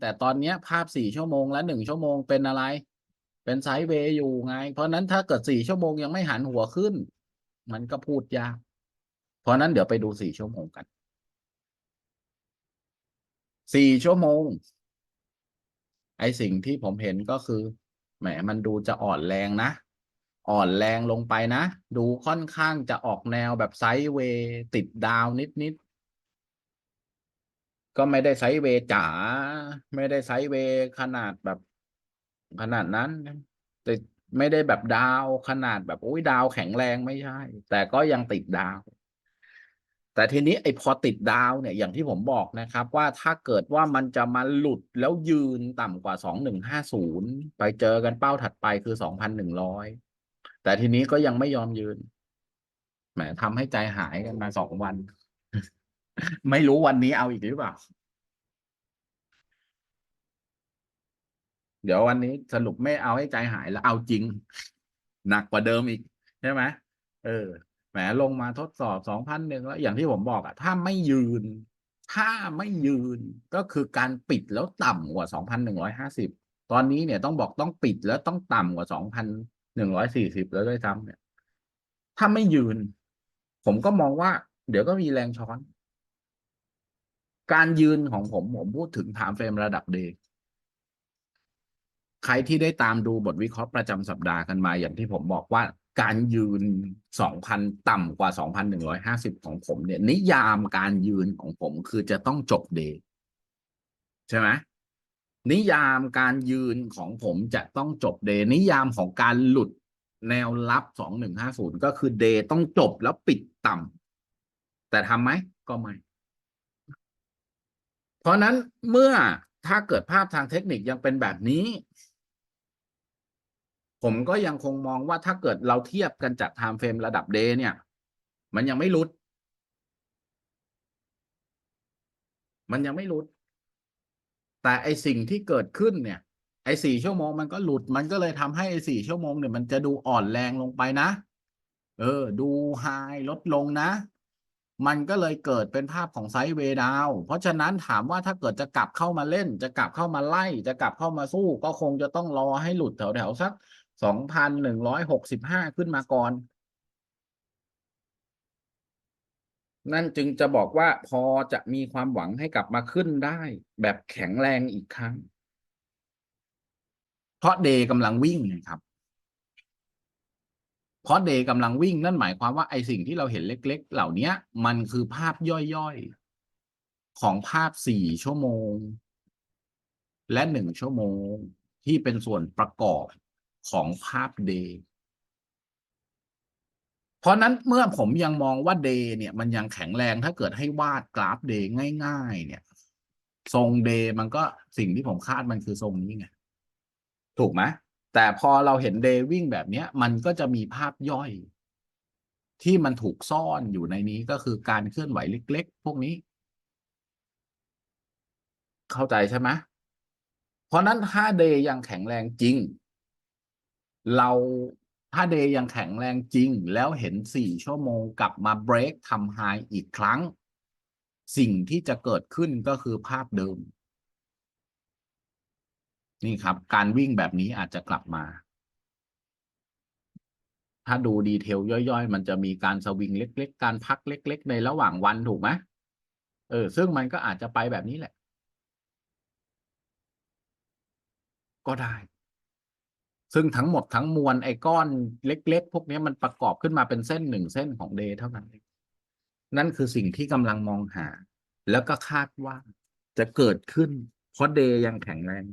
แต่ตอนนี้ภาพสี่ชั่วโมงและหนึ่งชั่วโมงเป็นอะไร เป็นไซด์เวย์อยู่ไง เพราะนั้นถ้าเกิดสี่ชั่วโมงยังไม่หันหัวขึ้น มันก็พูดยาก เพราะนั้นเดี๋ยวไปดูสี่ชั่วโมงกันสี่ชั่วโมง ไอสิ่งที่ผมเห็นก็คือแหมมันดูจะอ่อนแรงนะ อ่อนแรงลงไปนะ ดูค่อนข้างจะออกแนวแบบไซด์เวย์ติดดาวนิดนิด ก็ไม่ได้ไซด์เวย์จ๋าไม่ได้ไซด์เวย์ขนาดแบบขนาดนั้น แต่ไม่ได้แบบดาวขนาดแบบโอ้ยดาวแข็งแรงไม่ใช่ แต่ก็ยังติดดาว แต่ทีนี้ไอ้พอติดดาวเนี่ยอย่างที่ผมบอกนะครับ ว่าถ้าเกิดว่ามันจะมาหลุดแล้วยืนต่ำกว่าสองหนึ่งห้าศูนย์ไปเจอกันเป้าถัดไปคือสองพันหนึ่งร้อยแต่ทีนี้ก็ยังไม่ยอมยืนแหมทำให้ใจหายกันมาสองวัน ไม่รู้วันนี้เอาอีกหรือเปล่า เดี๋ยววันนี้สรุปไม่เอาให้ใจหายแล้วเอาจริง หนักกว่าเดิมอีก ใช่ไหมเออแหมลงมาทดสอบสองพันหนึ่งแล้วอย่างที่ผมบอกอะถ้าไม่ยืน ถ้าไม่ยืนก็คือการปิดแล้วต่ำกว่าสองพันหนึ่งร้อยห้าสิบตอนนี้เนี่ยต้องบอกต้องปิดแล้วต้องต่ำกว่าสองพันหนึ่งร้อยสี่สิบแล้วด้วยซ้ำเนี่ย ถ้าไม่ยืน ผมก็มองว่า เดี๋ยวก็มีแรงช้อน การยืนของผมผมพูดถึงถามเฟรมระดับเดย์ใครที่ได้ตามดูบทวิเคราะห์ประจำสัปดาห์กันมาอย่างที่ผมบอกว่าการยืนสองพันต่ำกว่าสองพันหนึ่งร้อยห้าสิบของผมเนี่ย นิยามการยืนของผมคือจะต้องจบเดย์ใช่ไหมนิยามการยืนของผมจะต้องจบเดย์นิยามของการหลุดแนวรับสองหนึ่งห้าศูนย์ก็คือเดย์ต้องจบแล้วปิดต่ำแต่ทำไหมก็ไม่ เพราะนั้นเมื่อถ้าเกิดภาพทางเทคนิคยังเป็นแบบนี้ ผมก็ยังคงมองว่าถ้าเกิดเราเทียบกันจากไทม์เฟรมระดับเดย์เนี่ย มันยังไม่หลุด มันยังไม่หลุด แต่ไอสิ่งที่เกิดขึ้นเนี่ย ไอสี่ชั่วโมงมันก็หลุด มันก็เลยทำให้ไอสี่ชั่วโมงเนี่ยมันจะดูอ่อนแรงลงไปนะ เออ ดูไฮลดลงนะ มันก็เลยเกิดเป็นภาพของไซด์เวดาว เพราะฉะนั้นถามว่าถ้าเกิดจะกลับเข้ามาเล่น จะกลับเข้ามาไล่ จะกลับเข้ามาสู้ ก็คงจะต้องรอให้หลุดแถวๆสักสองพันหนึ่งร้อยหกสิบห้าขึ้นมาก่อน นั่นจึงจะบอกว่าพอจะมีความหวังให้กลับมาขึ้นได้ แบบแข็งแรงอีกครั้ง เพราะเดย์กำลังวิ่งไงครับ เพราะเดย์กำลังวิ่งนั่นหมายความว่าไอสิ่งที่เราเห็นเล็ก ๆ เหล่านี้มันคือภาพย่อยๆ ของภาพสี่ชั่วโมง และหนึ่งชั่วโมงที่เป็นส่วนประกอบของภาพเดย์เพราะนั้นเมื่อผมยังมองว่าเดย์เนี่ย มันยังแข็งแรงถ้าเกิดให้วาดกราฟเดย์ง่าย ๆ เนี่ย ทรงเดย์มันก็สิ่งที่ผมคาดมันคือทรงนี้ไงถูกไหม แต่พอเราเห็นเดย์วิ่งแบบเนี้ยมันก็จะมีภาพย่อย ที่มันถูกซ่อนอยู่ในนี้ก็คือการเคลื่อนไหวเล็ก ๆ พวกนี้ เข้าใจใช่ไหมเพราะนั้นถ้าเดย์ยังแข็งแรงจริง เราถ้าเดย์ยังแข็งแรงจริง แล้วเห็นสี่ชั่วโมงกลับมาเบรกทำไฮอีกครั้ง สิ่งที่จะเกิดขึ้นก็คือภาพเดิม นี่ครับ การวิ่งแบบนี้อาจจะกลับมา ถ้าดูดีเทลย่อยๆ มันจะมีการสวิงเล็ก ๆ การพักเล็ก ๆ ในระหว่างวันถูกไหมเออ ซึ่งมันก็อาจจะไปแบบนี้แหละ ก็ได้ ซึ่งทั้งหมดทั้งมวลไอ้ก้อนเล็ก ๆ พวกนี้มันประกอบขึ้นมาเป็นเส้นหนึ่งเส้นของเดย์เท่านั้น นั่นคือสิ่งที่กำลังมองหา แล้วก็คาดว่าจะเกิดขึ้น เพราะเดย์ยังแข็งแรง